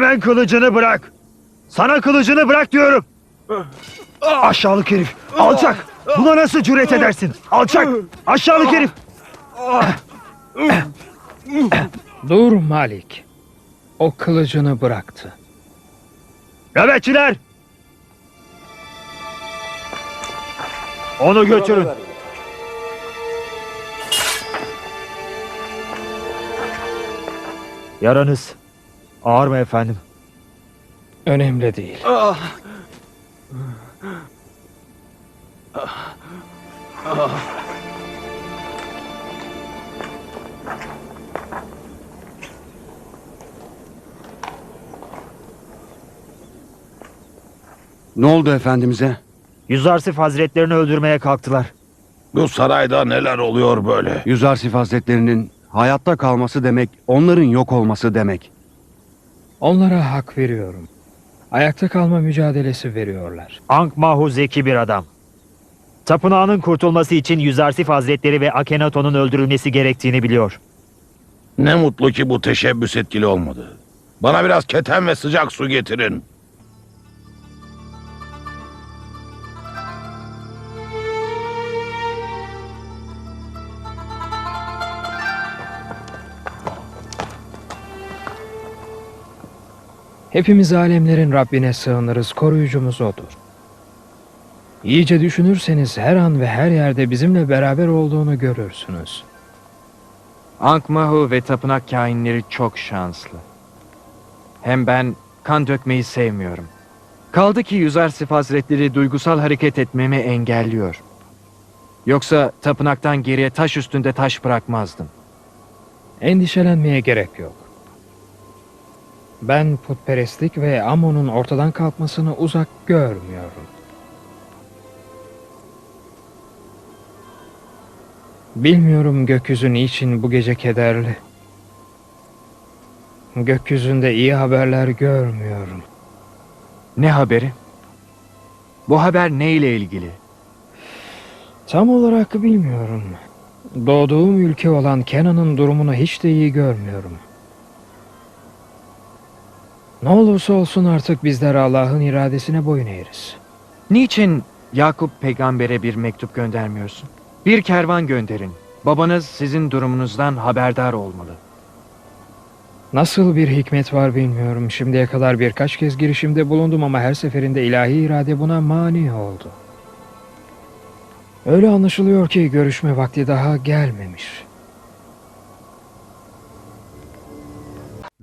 Hemen kılıcını bırak. Sana kılıcını bırak diyorum. Aşağılık herif. Alçak. Buna nasıl cüret edersin? Alçak. Aşağılık herif. Dur Malik. O kılıcını bıraktı. Nöbetçiler. Onu götürün. Yaranız ağır mı efendim? Önemli değil. Ne oldu efendimize? Yüzarsif hazretlerini öldürmeye kalktılar. Bu sarayda neler oluyor böyle? Yüzarsif Hazretlerinin hayatta kalması demek, onların yok olması demek. Onlara hak veriyorum. Ayakta kalma mücadelesi veriyorlar. Ankh Mahu zeki bir adam. Tapınağının kurtulması için Yüzarsif Hazretleri ve Akhenaton'un öldürülmesi gerektiğini biliyor. Ne mutlu ki bu teşebbüs etkili olmadı. Bana biraz keten ve sıcak su getirin. Hepimiz alemlerin Rabbine sığınırız, koruyucumuz O'dur. İyice düşünürseniz her an ve her yerde bizimle beraber olduğunu görürsünüz. Ankh-Mahu ve tapınak kainleri çok şanslı. Hem ben kan dökmeyi sevmiyorum. Kaldı ki Yüzarsif Hazretleri duygusal hareket etmemi engelliyor. Yoksa tapınaktan geriye taş üstünde taş bırakmazdım. Endişelenmeye gerek yok. Ben putperestlik ve Amon'un ortadan kalkmasını uzak görmüyorum. Bilmiyorum gökyüzü niçin bu gece kederli. Gökyüzünde iyi haberler görmüyorum. Ne haberi? Bu haber ne ile ilgili? Tam olarak bilmiyorum. Doğduğum ülke olan Kenan'ın durumunu hiç de iyi görmüyorum. Ne olursa olsun artık bizler Allah'ın iradesine boyun eğeriz. Niçin Yakup peygambere bir mektup göndermiyorsun? Bir kervan gönderin. Babanız sizin durumunuzdan haberdar olmalı. Nasıl bir hikmet var bilmiyorum. Şimdiye kadar birkaç kez girişimde bulundum ama her seferinde ilahi irade buna mani oldu. Öyle anlaşılıyor ki görüşme vakti daha gelmemiş.